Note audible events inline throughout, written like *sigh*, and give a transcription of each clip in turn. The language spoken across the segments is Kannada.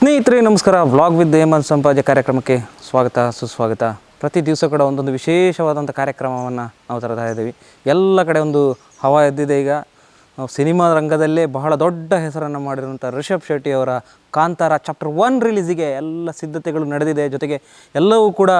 ಸ್ನೇಹಿತರೆ, ನಮಸ್ಕಾರ. ವ್ಲಾಗ್ ವಿತ್ ಹೇಮಂತ್ ಸಂಪಾಜೆ ಕಾರ್ಯಕ್ರಮಕ್ಕೆ ಸ್ವಾಗತ, ಸುಸ್ವಾಗತ. ಪ್ರತಿ ದಿವಸ ಕೂಡ ಒಂದೊಂದು ವಿಶೇಷವಾದಂಥ ಕಾರ್ಯಕ್ರಮವನ್ನು ನಾವು ತರತಾ ಇದ್ದೀವಿ. ಎಲ್ಲ ಕಡೆ ಒಂದು ಹವಾ ಎದ್ದಿದೆ ಈಗ. ಸಿನಿಮಾ ರಂಗದಲ್ಲೇ ಬಹಳ ದೊಡ್ಡ ಹೆಸರನ್ನು ಮಾಡಿರುವಂಥ ರಿಷಬ್ ಶೆಟ್ಟಿ ಅವರ ಕಾಂತಾರ ಚಾಪ್ಟರ್ ಒನ್ ರಿಲೀಸಿಗೆ ಎಲ್ಲ ಸಿದ್ಧತೆಗಳು ನಡೆದಿದೆ. ಜೊತೆಗೆ ಎಲ್ಲವೂ ಕೂಡ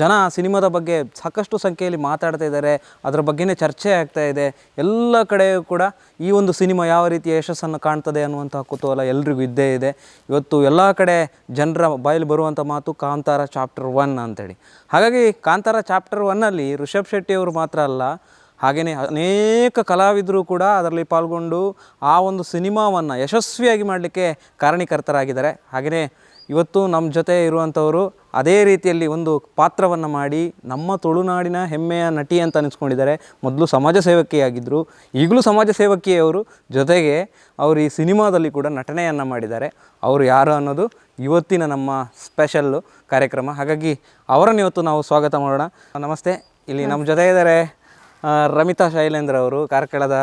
ಜನ ಸಿನಿಮಾದ ಬಗ್ಗೆ ಸಾಕಷ್ಟು ಸಂಖ್ಯೆಯಲ್ಲಿ ಮಾತಾಡ್ತಾ ಇದ್ದಾರೆ. ಅದರ ಬಗ್ಗೆನೇ ಚರ್ಚೆ ಆಗ್ತಾ ಇದೆ. ಎಲ್ಲ ಕಡೆಯೂ ಕೂಡ ಈ ಒಂದು ಸಿನಿಮಾ ಯಾವ ರೀತಿಯ ಯಶಸ್ಸನ್ನು ಕಾಣ್ತದೆ ಅನ್ನುವಂಥ ಕುತೂಹಲ ಎಲ್ರಿಗೂ ಇದ್ದೇ ಇದೆ. ಇವತ್ತು ಎಲ್ಲ ಕಡೆ ಜನರ ಬಾಯಲ್ಲಿ ಬರುವಂಥ ಮಾತು ಕಾಂತಾರ ಚಾಪ್ಟರ್ ಒನ್ ಅಂತೇಳಿ. ಹಾಗಾಗಿ ಕಾಂತಾರ ಚಾಪ್ಟರ್ ಒನ್ನಲ್ಲಿ ರಿಷಬ್ ಶೆಟ್ಟಿಯವರು ಮಾತ್ರ ಅಲ್ಲ ಹಾಗೆಯೇ ಅನೇಕ ಕಲಾವಿದರು ಕೂಡ ಅದರಲ್ಲಿ ಪಾಲ್ಗೊಂಡು ಆ ಒಂದು ಸಿನಿಮಾವನ್ನು ಯಶಸ್ವಿಯಾಗಿ ಮಾಡಲಿಕ್ಕೆ ಕಾರಣೀಕರ್ತರಾಗಿದ್ದಾರೆ. ಹಾಗೆಯೇ ಇವತ್ತು ನಮ್ಮ ಜೊತೆ ಇರುವಂಥವರು ಅದೇ ರೀತಿಯಲ್ಲಿ ಒಂದು ಪಾತ್ರವನ್ನು ಮಾಡಿ ನಮ್ಮ ತುಳುನಾಡಿನ ಹೆಮ್ಮೆಯ ನಟಿ ಅಂತ ಅನಿಸ್ಕೊಂಡಿದ್ದಾರೆ ಮೊದಲು ಸಮಾಜ ಸೇವಕಿಯಾಗಿದ್ದರು ಈಗಲೂ ಸಮಾಜ ಸೇವಕಿಯವರು ಜೊತೆಗೆ ಅವರು ಈ ಸಿನಿಮಾದಲ್ಲಿ ಕೂಡ ನಟನೆಯನ್ನು ಮಾಡಿದ್ದಾರೆ. ಅವರು ಯಾರು ಅನ್ನೋದು ಇವತ್ತಿನ ನಮ್ಮ ಸ್ಪೆಷಲ್ಲು ಕಾರ್ಯಕ್ರಮ. ಹಾಗಾಗಿ ಅವರನ್ನು ಇವತ್ತು ನಾವು ಸ್ವಾಗತ ಮಾಡೋಣ. ನಮಸ್ತೆ, ಇಲ್ಲಿ ನಮ್ಮ ಜೊತೆ ಇದ್ದಾರೆ ರಮಿತಾ ಶೈಲೇಂದ್ರ ಅವರು ಕಾರ್ಕಳದ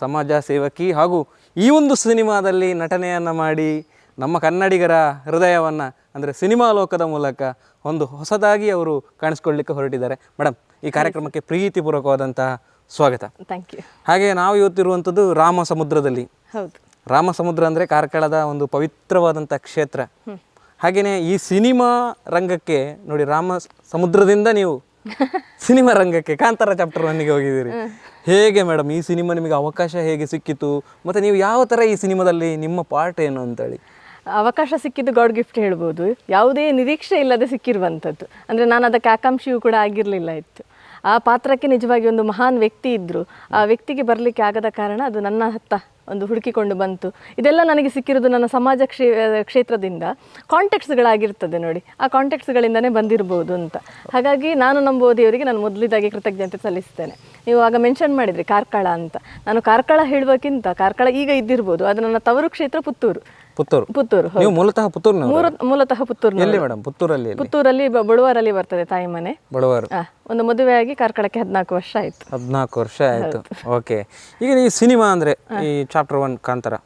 ಸಮಾಜ ಸೇವಕಿ ಹಾಗೂ ಈ ಒಂದು ಸಿನಿಮಾದಲ್ಲಿ ನಟನೆಯನ್ನು ಮಾಡಿ ನಮ್ಮ ಕನ್ನಡಿಗರ ಹೃದಯವನ್ನು ಅಂದರೆ ಸಿನಿಮಾ ಲೋಕದ ಮೂಲಕ ಒಂದು ಹೊಸದಾಗಿ ಅವರು ಕಾಣಿಸ್ಕೊಳ್ಳಿಕ್ಕೆ ಹೊರಟಿದ್ದಾರೆ. ಮೇಡಮ್ ಈ ಕಾರ್ಯಕ್ರಮಕ್ಕೆ ಪ್ರೀತಿಪೂರ್ವಕವಾದಂತಹ ಸ್ವಾಗತ. ಥ್ಯಾಂಕ್ ಯು ಹಾಗೆ ನಾವು ಇವತ್ತಿರುವಂಥದ್ದು ರಾಮ ಸಮುದ್ರದಲ್ಲಿ. ಹೌದು. ರಾಮ ಸಮುದ್ರ ಅಂದರೆ ಕಾರ್ಕಳದ ಒಂದು ಪವಿತ್ರವಾದಂಥ ಕ್ಷೇತ್ರ. ಹಾಗೆಯೇ ಈ ಸಿನಿಮಾ ರಂಗಕ್ಕೆ ನೋಡಿ ರಾಮ ಸಮುದ್ರದಿಂದ ನೀವು ಸಿನಿಮಾ ರಂಗಕ್ಕೆ ಕಾಂತಾರ ಚಾಪ್ಟರ್ ನನಗೆ ಹೋಗಿದ್ದೀರಿ. ಹೇಗೆ ಮೇಡಮ್ ಈ ಸಿನಿಮಾ ನಿಮಗೆ ಅವಕಾಶ ಹೇಗೆ ಸಿಕ್ಕಿತು? ಮತ್ತು ನೀವು ಯಾವ ಥರ ಈ ಸಿನಿಮಾದಲ್ಲಿ ನಿಮ್ಮ ಪಾರ್ಟ್ ಏನು ಅಂತೇಳಿ? ಅವಕಾಶ ಸಿಕ್ಕಿದ್ದು ಗಾಡ್ ಗಿಫ್ಟ್ ಹೇಳ್ಬೋದು. ಯಾವುದೇ ನಿರೀಕ್ಷೆ ಇಲ್ಲದೆ ಸಿಕ್ಕಿರುವಂಥದ್ದು. ಅಂದರೆ ನಾನು ಅದಕ್ಕೆ ಆಕಾಂಕ್ಷೆಯೂ ಕೂಡ ಆಗಿರಲಿಲ್ಲ ಇತ್ತು. ಆ ಪಾತ್ರಕ್ಕೆ ನಿಜವಾಗಿ ಒಂದು ಮಹಾನ್ ವ್ಯಕ್ತಿ ಇದ್ದರು ಆ ವ್ಯಕ್ತಿಗೆ ಬರಲಿಕ್ಕೆ ಆಗದ ಕಾರಣ ಅದು ನನ್ನ ಹತ್ತ. ಒಂದು ಹುಡುಕಿಕೊಂಡು ಬಂತು. ಇದೆಲ್ಲ ನನಗೆ ಸಿಕ್ಕಿರೋದು ನನ್ನ ಸಮಾಜ ಕ್ಷೇ ಕ್ಷೇತ್ರದಿಂದ. ಕಾಂಟ್ಯಾಕ್ಟ್ಸ್ಗಳಾಗಿರ್ತದೆ ನೋಡಿ. ಆ ಕಾಂಟ್ಯಾಕ್ಟ್ಸ್ಗಳಿಂದನೇ ಬಂದಿರ್ಬೋದು ಅಂತ. ಹಾಗಾಗಿ ನಾನು ನಂಬುವ ದೇವರಿಗೆ ನಾನು ಮೊದಲಿದಾಗಿ ಕೃತಜ್ಞತೆ ಸಲ್ಲಿಸ್ತೇನೆ. ನೀವು ಆಗ ಮೆನ್ಷನ್ ಮಾಡಿದ್ರಿ ಕಾರ್ಕಳ ಅಂತ. ನಾನು ಕಾರ್ಕಳ ಹೇಳುವಕ್ಕಿಂತ ಕಾರ್ಕಳ ಈಗ ಇದ್ದಿರ್ಬೋದು. ಅದು ನನ್ನ ತವರು ಕ್ಷೇತ್ರ ಪುತ್ತೂರು. ಪುತ್ತೂರು? ಪುತ್ತೂರು. ನೀವು ಮೂಲತಃ ಪುತ್ತೂರು ಮೂಲತಃ ಪುತ್ತೂರು ಎಲ್ಲಿ ಮೇಡಮ್ ಪುತ್ತೂರಲ್ಲಿ? ಪುತ್ತೂರಲ್ಲಿ ಬಳುವಾರಲ್ಲಿ ಬರ್ತದೆ ತಾಯಿ ಮನೆ. ಬಳುವಾರು. ಒಂದು ಮದುವೆಯಾಗಿ ಕಾರ್ಕಳಕ್ಕೆ ಹದಿನಾಲ್ಕು ವರ್ಷ ಆಯ್ತು. ಹದಿನಾಲ್ಕು ವರ್ಷ ಆಯ್ತು. ಓಕೆ. ಈಗ ಈ ಸಿನಿಮಾ ಅಂದ್ರೆ ಈ ಚಾಪ್ಟರ್ ಒನ್ ಕಾಂತಾರ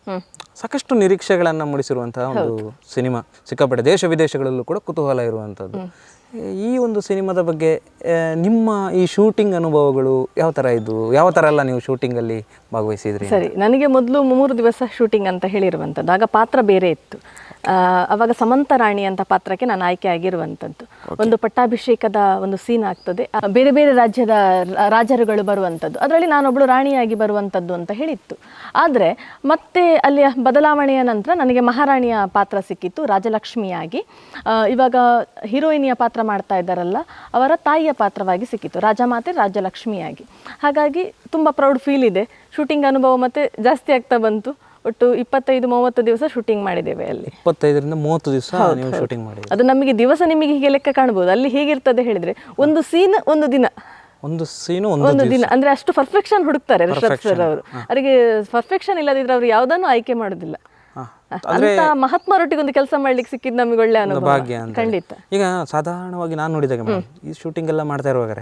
ಸಾಕಷ್ಟು ನಿರೀಕ್ಷೆಗಳನ್ನು ಮೂಡಿಸಿರುವಂತಹ ಒಂದು ಸಿನಿಮಾ. ಸಿಕ್ಕಾಪಟ್ಟೆ ದೇಶ ವಿದೇಶಗಳಲ್ಲೂ ಕೂಡ ಕುತೂಹಲ ಇರುವಂಥದ್ದು. ಈ ಒಂದು ಸಿನಿಮಾದ ಬಗ್ಗೆ ನಿಮ್ಮ ಈ ಶೂಟಿಂಗ್ ಅನುಭವಗಳು ಯಾವ ಥರ ಇದು ಯಾವ ಥರ ಎಲ್ಲ ನೀವು ಶೂಟಿಂಗಲ್ಲಿ ಭಾಗವಹಿಸಿದ್ರಿ ಸರಿ ನನಗೆ ಮೊದಲು ಮೂರು ದಿವಸ ಶೂಟಿಂಗ್ ಅಂತ ಹೇಳಿರುವಂಥದ್ದು. ಆಗ ಪಾತ್ರ ಬೇರೆ ಇತ್ತು. ಅವಾಗ ಸಮಂತ ರಾಣಿ ಅಂತ ಪಾತ್ರಕ್ಕೆ ನಾನು ಆಯ್ಕೆ ಆಗಿರುವಂಥದ್ದು ಒಂದು ಪಟ್ಟಾಭಿಷೇಕದ ಒಂದು ಸೀನ್ ಆಗ್ತದೆ. ಬೇರೆ ಬೇರೆ ರಾಜ್ಯದ ರಾಜರುಗಳು ಬರುವಂಥದ್ದು ಅದರಲ್ಲಿ ನಾನೊಬ್ಬಳು ರಾಣಿಯಾಗಿ ಬರುವಂಥದ್ದು ಅಂತ ಹೇಳಿತ್ತು. ಆದರೆ ಮತ್ತೆ ಅಲ್ಲಿಯ ಬದಲಾವಣೆಯ ನಂತರ ನನಗೆ ಮಹಾರಾಣಿಯ ಪಾತ್ರ ಸಿಕ್ಕಿತ್ತು ರಾಜಲಕ್ಷ್ಮಿಯಾಗಿ. ಇವಾಗ ಹೀರೋಯಿನಿಯ ಪಾತ್ರ ಮಾಡ್ತಾ ಇದ್ದಾರಲ್ಲ ಅವರ ತಾಯಿಯ ಪಾತ್ರವಾಗಿ ಸಿಕ್ಕಿತ್ತು ರಾಜಮಾತೆ ರಾಜಲಕ್ಷ್ಮಿಯಾಗಿ. ಹಾಗಾಗಿ ತುಂಬ ಪ್ರೌಡ್ ಫೀಲ್ ಇದೆ. ಶೂಟಿಂಗ್ ಅನುಭವ ಮತ್ತೆ ಜಾಸ್ತಿ ಆಗ್ತಾ ಬಂತು. ಒಟ್ಟು ಇಪ್ಪತ್ತೈದು ಮೂವತ್ತು ದಿವಸ ಶೂಟಿಂಗ್ ಮಾಡಿದ್ದೇವೆ ಅಲ್ಲಿ. ಇಪ್ಪತ್ತೈದರಿಂದ ಮೂವತ್ತು ದಿವಸ ನೀವು ಶೂಟಿಂಗ್ ಮಾಡಿ ಅದು ನಮಗೆ ದಿವಸ ನಿಮಗೆ ಹೀಗೆ ಲೆಕ್ಕ ಕಾಣ್ಬೋದು. ಅಲ್ಲಿ ಹೇಗಿರ್ತದೆ ಹೇಳಿದ್ರೆ ಒಂದು ಸೀನ್ ಒಂದು ದಿನ. ಒಂದು ಸೀನು ಒಂದು ದಿನ. ಅಂದ್ರೆ ಅಷ್ಟು ಪರ್ಫೆಕ್ಷನ್ ಹುಡುಕ್ತಾರೆ ರಿಷಬ್ ಸರ್ ಅವರು. ಅವರಿಗೆ ಪರ್ಫೆಕ್ಷನ್ ಇಲ್ಲದಿದ್ರೆ ಅವರು ಯಾವುದನ್ನು ಆಯ್ಕೆ ಮಾಡೋದಿಲ್ಲ. ಅಂತ ಮಹಾತ್ಮರೊಟ್ಟಿಗೆ ಒಂದು ಕೆಲಸ ಮಾಡ್ಲಿಕ್ಕೆ ಸಿಕ್ಕಿದ್ ನಮಗೆ ಒಳ್ಳೆ ಅನುಭವ. ಖಂಡಿತ. ಈಗ ಸಾಧಾರಣವಾಗಿ ನಾನು ನೋಡಿದಾಗ ಈ ಶೂಟಿಂಗ್ ಎಲ್ಲ ಮಾಡ್ತಾ ಇರುವಾಗ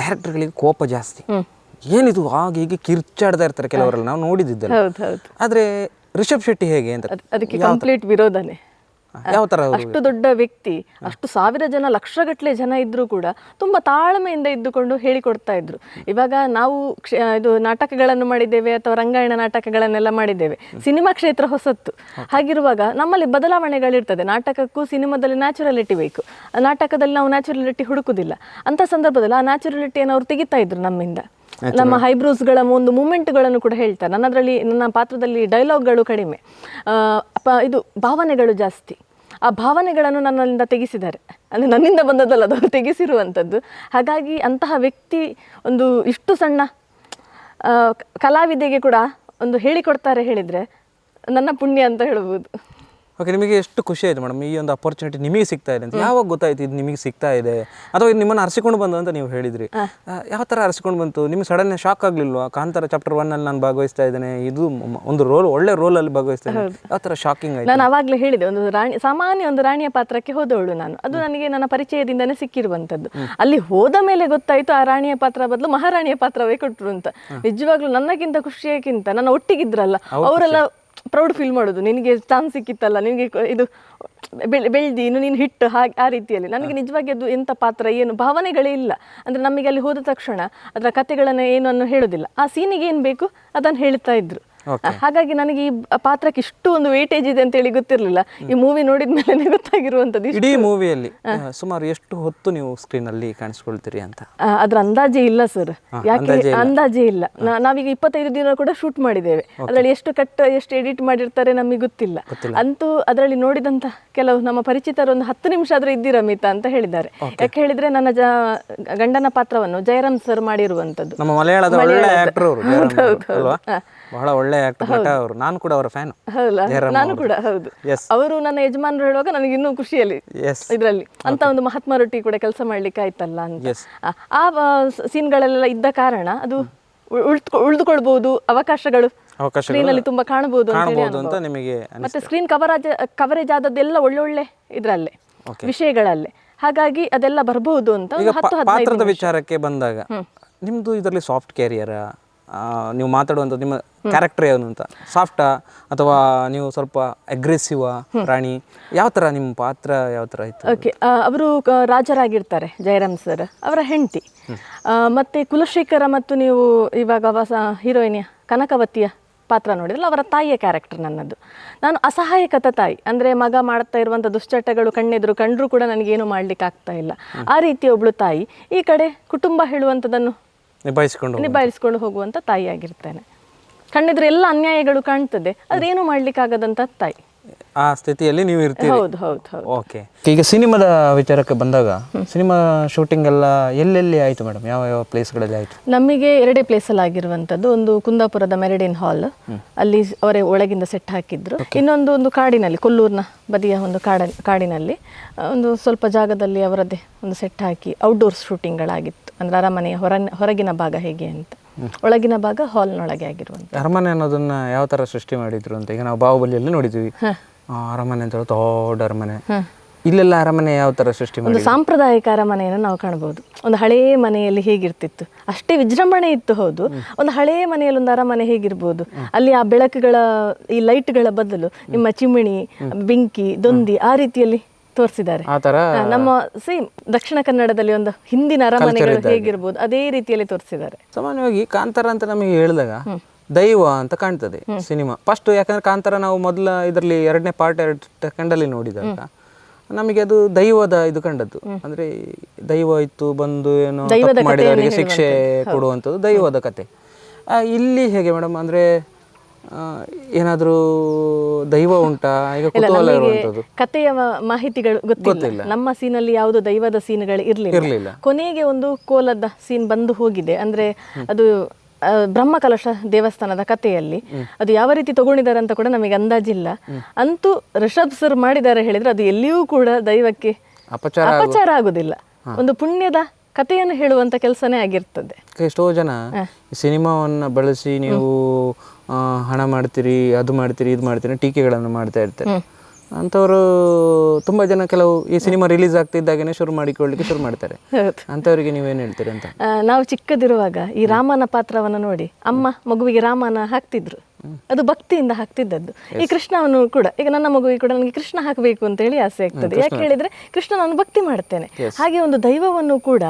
ಡೈರೆಕ್ಟರ್ಗಳಿಗೆ ಕೋಪ ಜಾಸ್ತಿ. ಏನಿದು? ಹಾಗೆ ಹೀಗೆ ಕಿರ್ಚಾಡ್ತಾ ಇರ್ತಾರೆ ಕೆಲವರೆಲ್ಲ. ನಾವು ನೋಡಿದ್ದಿದ್ದಲ್ಲ ಹೌದು ಹೌದು. ಆದ್ರೆ ರಿಷಬ್ ಶೆಟ್ಟಿ ಹೇಗೆ ಅಂತ? ಅದಕ್ಕೆ ಕಂಪ್ಲೀಟ್ ವಿರೋಧನೆ. ಯಾವ ಅಷ್ಟು ದೊಡ್ಡ ವ್ಯಕ್ತಿ ಅಷ್ಟು ಸಾವಿರ ಜನ ಲಕ್ಷಗಟ್ಟಲೆ ಜನ ಇದ್ರೂ ಕೂಡ ತುಂಬಾ ತಾಳ್ಮೆಯಿಂದ ಇದ್ದುಕೊಂಡು ಹೇಳಿಕೊಡ್ತಾ ಇದ್ರು. ಇವಾಗ ನಾವು ಇದು ನಾಟಕಗಳನ್ನು ಮಾಡಿದ್ದೇವೆ ಅಥವಾ ರಂಗಾಯಣ ನಾಟಕಗಳನ್ನೆಲ್ಲ ಮಾಡಿದ್ದೇವೆ. ಸಿನಿಮಾ ಕ್ಷೇತ್ರ ಹೊಸತ್ತು. ಹಾಗಿರುವಾಗ ನಮ್ಮಲ್ಲಿ ಬದಲಾವಣೆಗಳಿರ್ತದೆ. ನಾಟಕಕ್ಕೂ ಸಿನಿಮಾದಲ್ಲಿ ನ್ಯಾಚುರಲಿಟಿ ಬೇಕು. ನಾಟಕದಲ್ಲಿ ನಾವು ನ್ಯಾಚುರಲಿಟಿ ಹುಡುಕುದಿಲ್ಲ. ಅಂತ ಸಂದರ್ಭದಲ್ಲಿ ಆ ನ್ಯಾಚುರಾಲಿಟಿಯನ್ನು ಅವ್ರು ತೆಗಿತಾ ಇದ್ರು ನಮ್ಮಿಂದ. ನಮ್ಮ ಹೈಬ್ರೋಸ್ಗಳ ಒಂದು ಮೂಮೆಂಟ್ಗಳನ್ನು ಕೂಡ ಹೇಳ್ತಾರೆ. ನನ್ನದರಲ್ಲಿ ನನ್ನ ಪಾತ್ರದಲ್ಲಿ ಡೈಲಾಗ್ಗಳು ಕಡಿಮೆ. ಇದು ಭಾವನೆಗಳು ಜಾಸ್ತಿ. ಆ ಭಾವನೆಗಳನ್ನು ನನ್ನಿಂದ ತೆಗೆಸಿದ್ದಾರೆ. ಅಂದರೆ ನನ್ನಿಂದ ಬಂದದ್ದಲ್ಲ ಅದು ತೆಗೆಸಿರುವಂಥದ್ದು. ಹಾಗಾಗಿ ಅಂತಹ ವ್ಯಕ್ತಿ ಒಂದು ಇಷ್ಟು ಸಣ್ಣ ಕಲಾವಿದೆಗೆ ಕೂಡ ಒಂದು ಹೇಳಿಕೊಡ್ತಾರೆ ಹೇಳಿದರೆ ನನ್ನ ಪುಣ್ಯ ಅಂತ ಹೇಳ್ಬೋದು. ಓಕೆ ನಿಮಗೆ ಎಷ್ಟು ಖುಷಿ ಆಯ್ತು ಮೇಡಮ್? ಈ ಒಂದು ಅಪರ್ಚುನಿಟಿ ನಿಮಗೆ ಸಿಗ್ತಾ ಇದೆ ಅಂತ. ಯಾವಾಗ ಗೊತ್ತಾಯ್ತು ಇದು ನಿಮಗೆ ಸಿಗ್ತಾ ಇದೆ? ಅಥವಾ ಇದು ನಿಮ್ಮನ್ನು ಅರಸಿಕೊಂಡು ಬಂದು ಅಂತ ನೀವು ಹೇಳಿದ್ರಿ. ಯಾವ ಥರ ಅರಸಿಕೊಂಡು ಬಂತು? ನಿಮ್ಗೆ ಸಡನ್ ಶಾಕ್ ಆಗ್ಲಿಲ್ವಾ? ಕಾಂತಾರ ಚಾಪ್ಟರ್ ಒನ್ ಅಲ್ಲಿ ನಾನು ಭಾಗವಹಿಸ್ತಾ ಇದ್ದೇನೆ. ಇದು ಒಂದು ರೋಲ್ ಒಳ್ಳೆ ರೋಲ್ ಅಲ್ಲಿ ಭಾಗವಹಿಸ್ತಾ ಇದ್ದೇನೆ. ಯಾವ ಥರ ಶಾಕಿಂಗ್ ಆಯ್ತು? ನಾನು ಆವಾಗಲೇ ಹೇಳಿದೆ ಒಂದು ರಾಣಿ ಸಾಮಾನ್ಯ ಒಂದು ರಾಣಿಯ ಪಾತ್ರಕ್ಕೆ ಹೋದವಳು ನಾನು. ಅದು ನನಗೆ ನನ್ನ ಪರಿಚಯದಿಂದನೇ ಸಿಕ್ಕಿರುವಂಥದ್ದು. ಅಲ್ಲಿ ಹೋದ ಮೇಲೆ ಗೊತ್ತಾಯ್ತು ಆ ರಾಣಿಯ ಪಾತ್ರ ಬದಲು ಮಹಾರಾಣಿಯ ಪಾತ್ರವೇ ಕೊಟ್ಟರು ಅಂತ. ನಿಜವಾಗ್ಲೂ ನನ್ನಗಿಂತ ಖುಷಿಯಕ್ಕಿಂತ ನನ್ನ ಒಟ್ಟಿಗಿದ್ರಲ್ಲ. ಅವರೆಲ್ಲ ಪ್ರೌಡ್ ಫೀಲ್ ಮಾಡೋದು. ನಿನಗೆ ಚಾನ್ಸ್ ಸಿಕ್ಕಿತ್ತಲ್ಲ ನಿನಗೆ ಇದು ಬೆಳ್ ಬೆಳ್ದಿ ಇನ್ನು ನೀನು ಹಿಟ್ಟು ಹಾಗೆ ಆ ರೀತಿಯಲ್ಲಿ. ನನಗೆ ನಿಜವಾಗಿ ಅದು ಎಂಥ ಪಾತ್ರ ಏನು ಭಾವನೆಗಳೇ ಇಲ್ಲ. ಅಂದರೆ ನಮಗೆ ಅಲ್ಲಿ ಹೋದ ತಕ್ಷಣ ಅದರ ಕಥೆಗಳನ್ನು ಏನು ಅನ್ನೋ ಹೇಳೋದಿಲ್ಲ. ಆ ಸೀನಿಗೆ ಏನು ಬೇಕು ಅದನ್ನು ಹೇಳ್ತಾ ಇದ್ರು. ಹಾಗಾಗಿ ನನಗೆ ಈ ಪಾತ್ರಕ್ಕೆ ಇಷ್ಟು ಒಂದು ವೇಟೇಜ್ ಇದೆ ಅಂತೇಳಿ ಗೊತ್ತಿರಲಿಲ್ಲ. ಈ ಮೂವಿ ನೋಡಿದ ಮೇಲೆ *laughs* ಗೊತ್ತಾಗಿರುವಂಥದ್ದು ಇಡೀ ಮೂವಿಯಲ್ಲಿ ಸುಮಾರು ಎಷ್ಟು ಹೊತ್ತು ನೀವು ಸ್ಕ್ರೀನ್ ಅಲ್ಲಿ ಕಾಣಿಸ್ಕೊಳ್ತೀರಿ ಅಂತ? ಅದ್ರ ಅಂದಾಜೆ ಇಲ್ಲ ಸರ್ ಯಾಕೆ ಅಂದಾಜೆ ಇಲ್ಲ. ನಾವೀಗ ಇಪ್ಪತ್ತೈದು ದಿನ ಕೂಡ ಶೂಟ್ ಮಾಡಿದ್ದೇವೆ. ಅದರಲ್ಲಿ ಎಷ್ಟು ಕಟ್ ಎಷ್ಟು ಎಡಿಟ್ ಮಾಡಿರ್ತಾರೆ ನಮಗೆ ಗೊತ್ತಿಲ್ಲ. ಅಂತೂ ಅದರಲ್ಲಿ ನೋಡಿದಂತ ಕೆಲವು ನಮ್ಮ ಪರಿಚಿತರು ಒಂದು ಹತ್ತು ನಿಮಿಷ ಆದ್ರೂ ಇದ್ದೀರಾ ಮಿತಾ ಅಂತ ಹೇಳಿದ್ದಾರೆ. ಯಾಕೆ ಹೇಳಿದ್ರೆ ನನ್ನ ಜ ಗಂಡನ ಪಾತ್ರವನ್ನು ಜಯರಾಮ್ ಸರ್ ಮಾಡಿರುವಂತದ್ದು ನಮ್ಮ ಮಲಯಾಳದ ಒಳ್ಳೆ ಆಕ್ಟರ್ ಅವರು ಬಹಳ ಒಳ್ಳೆ ಆಕ್ಟರ್ ನಟ ಅವರು. ನಾನು ಕೂಡ ಅವರ ಫ್ಯಾನ್ ಹೌದಾ? ನಾನು ಕೂಡ ಹೌದು. ಅವರು ನನ್ನ ಯಜಮಾನರು ಹೇಳುವಾಗ ನನಗೆ ಇನ್ನೂ ಖುಷಿಯಲ್ಲಿ ಇದರಲ್ಲಿ. ಅಂತ ಒಂದು ಮಹಾತ್ಮ ರೊಟ್ಟಿ ಕೂಡ ಕೆಲಸ ಮಾಡ್ಲಿಕ್ಕೆ ಆಯ್ತಲ್ಲ ಅಂತ. ಆ- ಸೀನ್ ಸೀನ್ಗಳೆಲ್ಲ ಇದ್ದ ಕಾರಣ ಅದು ಉಳ್ದು ಉಳಿದುಕೊಳ್ಬಹುದು ಅವಕಾಶಗಳು ಅವಕಾಶಗಳು ಸ್ಕ್ರೀನ್ ಅಲ್ಲಿ ತುಂಬಾ ಕಾಣಬಹುದು ಅಂತ ನಿಮಗೆ ಮತ್ತೆ ಸ್ಕ್ರೀನ್ ಕವರೇಜ್ ಕವರೇಜ್ ಆದದ್ದೆಲ್ಲ ಒಳ್ಳೊಳ್ಳೆ ಇದ್ರಲ್ಲೇ ವಿಷಯಗಳಲ್ಲೇ. ಹಾಗಾಗಿ ಅದೆಲ್ಲ ಬರಬಹುದು ಅಂತ ಪಾತ್ರದ ವಿಚಾರಕ್ಕೆ ಬಂದಾಗ ನಿಮ್ದು ಇದರಲ್ಲಿ ಸಾಫ್ಟ್ ಕ್ಯಾರಿಯರ ನೀವು ಮಾತಾಡುವಂಥ ನಿಮ್ಮ ಕ್ಯಾರೆಕ್ಟರ್ ಏನು ಅಂತ? ಸಾಫ್ಟಾ ಅಥವಾ ನೀವು ಸ್ವಲ್ಪ ಅಗ್ರೆಸಿವ್ ರಾಣಿ? ಯಾವ ಥರ ನಿಮ್ಮ ಪಾತ್ರ ಯಾವ ಥರ ಇತ್ತು? ಓಕೆ ಅವರು ರಾಜರಾಗಿರ್ತಾರೆ ಜಯರಾಮ್ ಸರ್ ಅವರ ಹೆಂಡತಿ. ಮತ್ತೆ ಕುಲಶೇಖರ ಮತ್ತು ನೀವು ಇವಾಗ ಹೊಸ ಹೀರೋಯಿನ್ ಕನಕವತಿಯ ಪಾತ್ರ ನೋಡಿದ್ರಲ್ಲ ಅವರ ತಾಯಿಯ ಕ್ಯಾರೆಕ್ಟರ್ ನನ್ನದು. ನಾನು ಅಸಹಾಯಕತ ತಾಯಿ ಅಂದರೆ ಮಗ ಮಾಡ್ತಾ ಇರುವಂಥ ದುಶ್ಚಟಗಳು ಕಣ್ಣೆದುರು ಕಂಡ್ರೂ ಕೂಡ ನನಗೇನು ಮಾಡ್ಲಿಕ್ಕೆ ಆಗ್ತಾ ಇಲ್ಲ ಆ ರೀತಿಯ ಒಬ್ಳು ತಾಯಿ. ಈ ಕಡೆ ಕುಟುಂಬ ಹೇಳುವಂಥದ್ದನ್ನು ನಿಭಾಯಿಸಿಕೊಂಡು ಹೋಗುವಂತ. ಹೋಗುವಂಥ ತಾಯಿಯಾಗಿರ್ತೇನೆ. ಕಣ್ಣಿದ್ರೆ ಎಲ್ಲ ಅನ್ಯಾಯಗಳು ಕಾಣ್ತದೆ ಆದ್ರೆ ಏನು ಮಾಡ್ಲಿಕ್ಕಾಗದಂಥ ತಾಯಿ. ಆ ಸ್ಥಿತಿಯಲ್ಲಿ ನೀವು ಇರ್ತೀರಿ. ಹೌದು ಹೌದು ಹೌದು. ಓಕೆ ಈಗ ಸಿನಿಮಾದ ವಿಚಾರಕ್ಕೆ ಬಂದಾಗ ಸಿನಿಮಾ ಶೂಟಿಂಗ್ ಎಲ್ಲ ಎಲ್ಲೆಲ್ಲಿ ಆಯಿತು ಮೇಡಮ್ ಯಾವ ಯಾವ ಪ್ಲೇಸ್ಗಳಲ್ಲಿ ಆಯಿತು? ನಮಗೆ ಎರಡೇ ಪ್ಲೇಸಲ್ಲಿ ಆಗಿರುವಂಥದ್ದು ಒಂದು ಕುಂದಾಪುರದ ಮೆರಿಡಿನ್ ಹಾಲ್. ಅಲ್ಲಿ ಅವರೇ ಒಳಗಿಂದ ಸೆಟ್ ಹಾಕಿದ್ರು. ಇನ್ನೊಂದು ಒಂದು ಕಾಡಿನಲ್ಲಿ ಕೊಲ್ಲೂರಿನ ಬದಿಯ ಒಂದು ಕಾಡ ಕಾಡಿನಲ್ಲಿ. ಒಂದು ಸ್ವಲ್ಪ ಜಾಗದಲ್ಲಿ ಅವರದ್ದೇ ಒಂದು ಸೆಟ್ ಹಾಕಿ ಔಟ್ಡೋರ್ ಶೂಟಿಂಗ್ಗಳಾಗಿತ್ತು ಅಂದರೆ ಅರಮನೆಯ ಹೊರ ಹೊರಗಿನ ಭಾಗ ಹೇಗೆ ಅಂತ. ಒಳಗಿನ ಭಾಗ ಹಾಲ್ನೊಳಗೆ ಆಗಿರುವಂತ ಅರಮನೆ ಅನ್ನೋದನ್ನ ಯಾವ ತರ ಸೃಷ್ಟಿ ಮಾಡಿದ್ರು ಅಂತ ಈಗ ನಾವು ಬಾಹುಬಲಿಯಲ್ಲಿ ನೋಡಿದ್ವಿ ಅರಮನೆ ಅಂತ ಹೇಳಿ ದೊಡ್ಡ ಅರಮನೆ. ಇಲ್ಲೆಲ್ಲ ಅರಮನೆ ಯಾವ ತರ ಸೃಷ್ಟಿ ಒಂದು ಸಾಂಪ್ರದಾಯಿಕ ಅರಮನೆಯನ್ನು ನಾವು ಕಾಣಬಹುದು ಒಂದು ಹಳೆಯ ಮನೆಯಲ್ಲಿ ಹೇಗಿರ್ತಿತ್ತು? ಅಷ್ಟೇ ವಿಜೃಂಭಣೆ ಇತ್ತು ಹೌದು. ಒಂದು ಹಳೆಯ ಮನೆಯಲ್ಲಿ ಒಂದು ಅರಮನೆ ಹೇಗಿರ್ಬೋದು? ಅಲ್ಲಿ ಆ ಬೆಳಕುಗಳ ಈ ಲೈಟ್ಗಳ ಬದಲು ನಿಮ್ಮ ಚಿಮಣಿ ಬೆಂಕಿ ದೊಂದಿ ಆ ರೀತಿಯಲ್ಲಿ ತೋರಿಸಿದ್ದಾರೆ. ಆ ನಮ್ಮ ಸೇಮ್ ದಕ್ಷಿಣ ಕನ್ನಡದಲ್ಲಿ ಒಂದು ಹಿಂದಿನ ಅರಮನೆಗಳು ಹೇಗಿರ್ಬೋದು ಅದೇ ರೀತಿಯಲ್ಲಿ ತೋರಿಸಿದ್ದಾರೆ. ಸಾಮಾನ್ಯವಾಗಿ ಕಾಂತಾರ ಅಂತ ನಮಗೆ ಹೇಳಿದಾಗ ದೈವ ಅಂತ ಕಾಣ್ತದೆ ಸಿನಿಮಾ. ಫಸ್ಟ್ ಯಾಕಂದ್ರೆ ಕಾಂತಾರ ನಾವು ಮೊದಲ ಇದರಲ್ಲಿ ಎರಡನೇ ಪಾರ್ಟ್ ಎರಡು ಸೆಕೆಂಡಲ್ಲಿ ನೋಡಿದಾಗ ನಮಗೆ ಅದು ದೈವದ ಇದು ಕಂಡದ್ದು. ಅಂದ್ರೆ ದೈವ ಇತ್ತು ಬಂದು ಏನೋ ಮಾಡಿದವರಿಗೆ ಶಿಕ್ಷೆ ಕೊಡುವಂಥದ್ದು ದೈವದ ಕತೆ ಇಲ್ಲಿ ಹೇಗೆ ಮೇಡಮ್ ಅಂದ್ರೆ ಏನಾದ್ರೂ ದೈವ ಉಂಟಾ? ಈಗ ಕುತೂಹಲ ಇರುವಂಥದ್ದು. ಕಥೆಯ ಮಾಹಿತಿಗಳು ಗೊತ್ತಿಲ್ಲ. ನಮ್ಮ ಸೀನಲ್ಲಿ ಯಾವುದು ದೈವದ ಸೀನ್ಗಳು ಇರಲಿಲ್ಲ. ಕೊನೆಗೆ ಒಂದು ಕೋಲದ ಸೀನ್ ಬಂದು ಹೋಗಿದೆ. ಅಂದ್ರೆ ಅದು ಬ್ರಹ್ಮಕಲಶ ದೇವಸ್ಥಾನದ ಕಥೆಯಲ್ಲಿ ಅದು ಯಾವ ರೀತಿ ತಗೊಂಡಿದ್ದಾರೆ ಅಂತ ಕೂಡ ನಮಗೆ ಅಂದಾಜಿಲ್ಲ ಅಂತೂ ರಿಷಬ್ ಸರ್ ಮಾಡಿದ್ದಾರೆ ಹೇಳಿದ್ರೆ ಅದು ಎಲ್ಲಿಯೂ ಕೂಡ ದೈವಕ್ಕೆ ಅಪಚಾರ ಆಗುದಿಲ್ಲ. ಒಂದು ಪುಣ್ಯದ ಕಥೆಯನ್ನು ಹೇಳುವಂತ ಕೆಲಸನೇ ಆಗಿರ್ತದೆ. ಎಷ್ಟೋ ಜನ ಸಿನಿಮಾವನ್ನ ಬಳಸಿ ನೀವು ಹಣ ಮಾಡ್ತೀರಿ ಅದು ಮಾಡ್ತೀರಿ ಇದು ಮಾಡ್ತೀರಿ ಟೀಕೆಗಳನ್ನು ಮಾಡ್ತಾ ಇರ್ತಾರೆ. ಅಂಥವರು ತುಂಬಾ ಜನ ಕೆಲವು ಈ ಸಿನಿಮಾ ರಿಲೀಸ್ ಆಗ್ತಿದ್ದಾಗನೇ ಶುರು ಮಾಡಿಕೊಳ್ಳಿಕ್ಕೆ ಶುರು ಮಾಡ್ತಾರೆ. ಅಂಥವರಿಗೆ ನೀವೇನು ಹೇಳ್ತೀರಿ ಅಂತ? ನಾವು ಚಿಕ್ಕದಿರುವಾಗ ಈ ರಾಮನ ಪಾತ್ರವನ್ನು ನೋಡಿ ಅಮ್ಮ ಮಗುವಿಗೆ ರಾಮನ ಹಾಕ್ತಿದ್ರು. ಅದು ಭಕ್ತಿಯಿಂದ ಹಾಕ್ತಿದ್ದದ್ದು. ಈ ಕೃಷ್ಣವನ್ನು ಕೂಡ ಈಗ ನನ್ನ ಮಗುವಿಗೆ ಕೂಡ ನನಗೆ ಕೃಷ್ಣ ಹಾಕಬೇಕು ಅಂತ ಹೇಳಿ ಆಸೆ ಆಗ್ತದೆ. ಯಾಕೆ ಹೇಳಿದ್ರೆ ಕೃಷ್ಣ ನಾನು ಭಕ್ತಿ ಮಾಡ್ತೇನೆ. ಹಾಗೆ ಒಂದು ದೈವವನ್ನು ಕೂಡ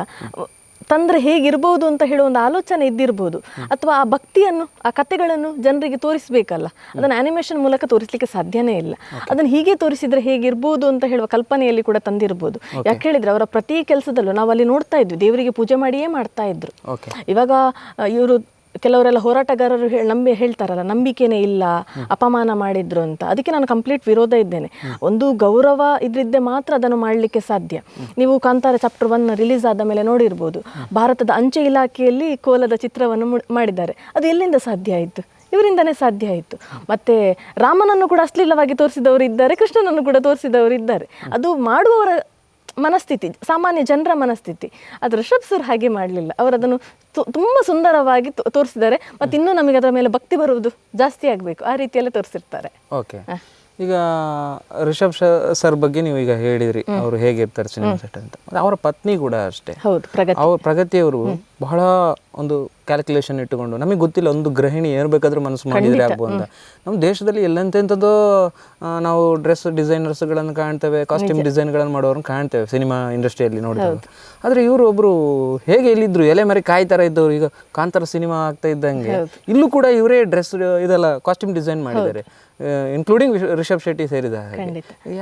ತಂದ್ರೆ ಹೇಗಿರ್ಬೋದು ಅಂತ ಹೇಳೋ ಒಂದು ಆಲೋಚನೆ ಇದ್ದಿರ್ಬೋದು. ಅಥವಾ ಆ ಭಕ್ತಿಯನ್ನು ಆ ಕಥೆಗಳನ್ನು ಜನರಿಗೆ ತೋರಿಸಬೇಕಲ್ಲ. ಅದನ್ನು ಆನಿಮೇಷನ್ ಮೂಲಕ ತೋರಿಸಲಿಕ್ಕೆ ಸಾಧ್ಯನೇ ಇಲ್ಲ. ಅದನ್ನು ಹೀಗೆ ತೋರಿಸಿದ್ರೆ ಹೇಗಿರ್ಬೋದು ಅಂತ ಹೇಳುವ ಕಲ್ಪನೆಯಲ್ಲಿ ಕೂಡ ತಂದಿರ್ಬೋದು. ಯಾಕೆ ಹೇಳಿದ್ರೆ ಅವರ ಪ್ರತಿ ಕೆಲಸದಲ್ಲೂ ನಾವು ಅಲ್ಲಿ ನೋಡ್ತಾ ಇದ್ವಿ. ದೇವರಿಗೆ ಪೂಜೆ ಮಾಡಿಯೇ ಮಾಡ್ತಾ ಇದ್ರು. ಇವಾಗ ಇವರು ಕೆಲವರೆಲ್ಲ ಹೋರಾಟಗಾರರು ನಂಬಿ ಹೇಳ್ತಾರಲ್ಲ, ನಂಬಿಕೆನೇ ಇಲ್ಲ, ಅಪಮಾನ ಮಾಡಿದ್ರು ಅಂತ. ಅದಕ್ಕೆ ನಾನು ಕಂಪ್ಲೀಟ್ ವಿರೋಧ ಇದ್ದೇನೆ. ಒಂದು ಗೌರವ ಇದ್ರಿದ್ದೆ ಮಾತ್ರ ಅದನ್ನು ಮಾಡಲಿಕ್ಕೆ ಸಾಧ್ಯ. ನೀವು ಕಾಂತಾರ ಚಾಪ್ಟರ್ ಒನ್ ರಿಲೀಸ್ ಆದ ಮೇಲೆ ನೋಡಿರ್ಬೋದು. ಭಾರತದ ಅಂಚೆ ಇಲಾಖೆಯಲ್ಲಿ ಕೋಲದ ಚಿತ್ರವನ್ನು ಮುಡ್- ಮಾಡಿದ್ದಾರೆ. ಅದು ಎಲ್ಲಿಂದ ಸಾಧ್ಯ ಆಯಿತು? ಇವರಿಂದನೇ ಸಾಧ್ಯ ಆಯಿತು. ಮತ್ತೆ ರಾಮನನ್ನು ಕೂಡ ಅಶ್ಲೀಲವಾಗಿ ತೋರಿಸಿದವರು ಇದ್ದಾರೆ ಕೃಷ್ಣನನ್ನು ಕೂಡ ತೋರಿಸಿದವರು ಇದ್ದಾರೆ ಅದು ಮಾಡುವವರ ಮನಸ್ಥಿತಿ ಸಾಮಾನ್ಯ ಜನರ ಮನಸ್ಥಿತಿ. ಅದು ಋಷಭ್ ಸರ್ ಹಾಗೆ ಮಾಡಲಿಲ್ಲ. ಅವರು ಅದನ್ನು ತುಂಬ ಸುಂದರವಾಗಿ ತೋರಿಸಿದ್ದಾರೆ. ಮತ್ತು ಇನ್ನೂ ನಮಗೆ ಅದರ ಮೇಲೆ ಭಕ್ತಿ ಬರುವುದು ಜಾಸ್ತಿ ಆಗಬೇಕು. ಆ ರೀತಿಯಲ್ಲೇ ತೋರಿಸಿರ್ತಾರೆ. ಓಕೆ. ಈಗ ರಿಷಬ್ ಸರ್ ಬಗ್ಗೆ ನೀವು ಈಗ ಹೇಳಿದ್ರಿ. ಅವರು ಹೇಗಿರ್ತಾರೆ ಸಿನಿಮಾ ಸೆಟ್ ಅಂತ. ಅವರ ಪತ್ನಿ ಕೂಡ ಅಷ್ಟೇ. ಹೌದು ಪ್ರಗತಿ. ಅವ್ರ ಪ್ರಗತಿಯವರು ಬಹಳ ಒಂದು ಕ್ಯಾಲ್ಕುಲೇಷನ್ ಇಟ್ಟುಕೊಂಡು. ನಮಗೆ ಗೊತ್ತಿಲ್ಲ ಒಂದು ಗೃಹಿಣಿ ಏನು ಬೇಕಾದರೂ ಮನಸ್ಸು ಮಾಡಿದ್ರೆ ಆಗ್ಬೋದು ಅಂತ. ನಮ್ಮ ದೇಶದಲ್ಲಿ ಎಲ್ಲಂತೆಂಥದ್ದು ನಾವು ಡ್ರೆಸ್ ಡಿಸೈನರ್ಸ್ಗಳನ್ನು ಕಾಣ್ತೇವೆ ಕಾಸ್ಟ್ಯೂಮ್ ಡಿಸೈನ್ಗಳನ್ನು ಮಾಡೋರನ್ನು ಕಾಣ್ತೇವೆ ಸಿನಿಮಾ ಇಂಡಸ್ಟ್ರಿಯಲ್ಲಿ ನೋಡಿದಾಗ. ಆದರೆ ಇವರು ಒಬ್ರು ಹೇಗೆ ಎಲ್ಲಿದ್ರು ಎಲೆ ಮರಿ ಕಾಯ್ತಾರ ಇದ್ದವರು ಈಗ ಕಾಂತಾರ ಸಿನಿಮಾ ಆಗ್ತಾ ಇದ್ದಂಗೆ ಇಲ್ಲೂ ಕೂಡ ಇವರೇ ಡ್ರೆಸ್ ಇದೆಲ್ಲ ಕಾಸ್ಟ್ಯೂಮ್ ಡಿಸೈನ್ ಮಾಡಿದ್ದಾರೆ. ಇನ್ಕ್ಲೂಡಿಂಗ್ ರಿಷಬ್ ಶೆಟ್ಟಿ ಸೇರಿದ.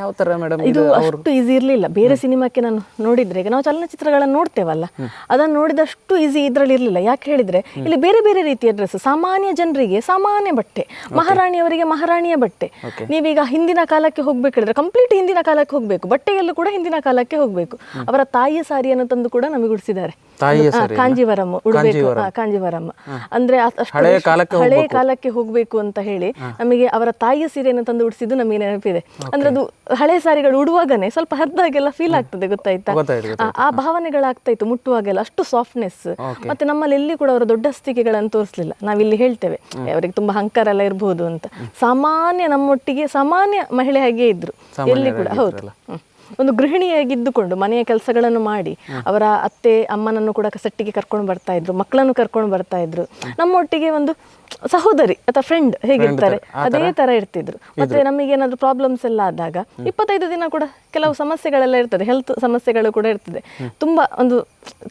ಯಾವ ಥರ ಮೇಡಮ್ ಇದು ಅಷ್ಟು ಈಸಿ ಇರಲಿಲ್ಲ. ಬೇರೆ ಸಿನಿಮಾಕ್ಕೆ ನಾನು ನೋಡಿದ್ರೆ ಈಗ ನಾವು ಚಲನಚಿತ್ರಗಳನ್ನು ನೋಡ್ತೇವಲ್ಲ ಅದನ್ನು ನೋಡಿದಷ್ಟು ಈಸಿ ಇದರಲ್ಲಿ ಇರಲಿಲ್ಲ. ಯಾಕೆ ಹೇಳಿದ್ರೆ ಇಲ್ಲಿ ಬೇರೆ ಬೇರೆ ರೀತಿಯ ಡ್ರೆಸ್ ಸಾಮಾನ್ಯ ಜನರಿಗೆ ಸಾಮಾನ್ಯ ಬಟ್ಟೆ ಮಹಾರಾಣಿಯವರಿಗೆ ಮಹಾರಾಣಿಯ ಬಟ್ಟೆ. ನೀವೀಗ ಹಿಂದಿನ ಕಾಲಕ್ಕೆ ಹೋಗ್ಬೇಕು ಹೇಳಿದ್ರೆ ಕಂಪ್ಲೀಟ್ ಹಿಂದಿನ ಕಾಲಕ್ಕೆ ಹೋಗ್ಬೇಕು. ಬಟ್ಟೆಯಲ್ಲೂ ಕೂಡ ಹಿಂದಿನ ಕಾಲಕ್ಕೆ ಹೋಗ್ಬೇಕು. ಅವರ ತಾಯಿಯ ಸಾರಿಯನ್ನು ತಂದು ಕೂಡ ನಮಗೆ ಉಡಿಸಿದ್ದಾರೆ. ತಾಯಿಯ ಉಡಬೇಕು ಕಾಂಜೀವರಂ ಉಡ್ಬೇಕು. ಆ, ಕಾಂಜೀವರಂ. ಅಂದ್ರೆ ಹಳೆಯ ಕಾಲಕ್ಕೆ ಹೋಗ್ಬೇಕು. ಅಂತ ಹೇಳಿ ನಮಗೆ ಅವರ ತಾಯಿಯ ಸೀರೆಯನ್ನು ತಂದು ಉಡಿಸಿದ್ದು ನಮಗೆ ನೆನಪಿದೆ. ಅಂದ್ರೆ ಅದು ಹಳೆ ಸಾರಿಗಳು ಉಡುವಾಗನೇ ಸ್ವಲ್ಪ ಹರಿದಾಗೆಲ್ಲ ಫೀಲ್ ಆಗ್ತದೆ ಗೊತ್ತಾಯ್ತಾ? ಆ ಭಾವನೆಗಳಾಗ್ತಾ ಇತ್ತು ಮುಟ್ಟುವಾಗೆಲ್ಲ ಅಷ್ಟು ಸಾಫ್ಟ್ನೆಸ್ ಮತ್ತೆ ನಮ್ಮಲ್ಲಿ ಎಲ್ಲಿ ಕೂಡ ಅವರ ದೊಡ್ಡ ಸ್ಥಿತಿಗಳನ್ನು ತೋರಿಸಲಿಲ್ಲ. ನಾವಿಲ್ಲಿ ಹೇಳ್ತೇವೆ ಅವರಿಗೆ ತುಂಬಾ ಅಹಂಕಾರ ಎಲ್ಲ ಇರಬಹುದು ಅಂತ. ಸಾಮಾನ್ಯ ನಮ್ಮೊಟ್ಟಿಗೆ ಸಾಮಾನ್ಯ ಮಹಿಳೆ ಹಾಗೆ ಇದ್ರು. ಎಲ್ಲಿ ಕೂಡ ಹೌದು. ಒಂದು ಗೃಹಿಣಿಯಾಗಿದ್ದುಕೊಂಡು ಮನೆಯ ಕೆಲಸಗಳನ್ನು ಮಾಡಿ ಅವರ ಅತ್ತೆ ಅಮ್ಮನನ್ನು ಕೂಡ ಕಸಟ್ಟಿಗೆ ಕರ್ಕೊಂಡು ಬರ್ತಾ ಇದ್ರು ಮಕ್ಕಳನ್ನು ಕರ್ಕೊಂಡು ಬರ್ತಾ ಇದ್ರು. ನಮ್ಮೊಟ್ಟಿಗೆ ಒಂದು ಸಹೋದರಿ ಅಥವಾ ಫ್ರೆಂಡ್ ಹೇಗಿರ್ತಾರೆ ಅದೇ ತರ ಇರ್ತಿದ್ರು. ಮತ್ತೆ ನಮಗೆ ಏನಾದ್ರು ಪ್ರಾಬ್ಲಮ್ಸ್ ಎಲ್ಲ ಆದಾಗ ಇಪ್ಪತ್ತೈದು ದಿನ ಕೂಡ ಕೆಲವು ಸಮಸ್ಯೆಗಳೆಲ್ಲ ಇರ್ತದೆ ಹೆಲ್ತ್ ಸಮಸ್ಯೆಗಳು ಕೂಡ ಇರ್ತದೆ. ತುಂಬಾ ಒಂದು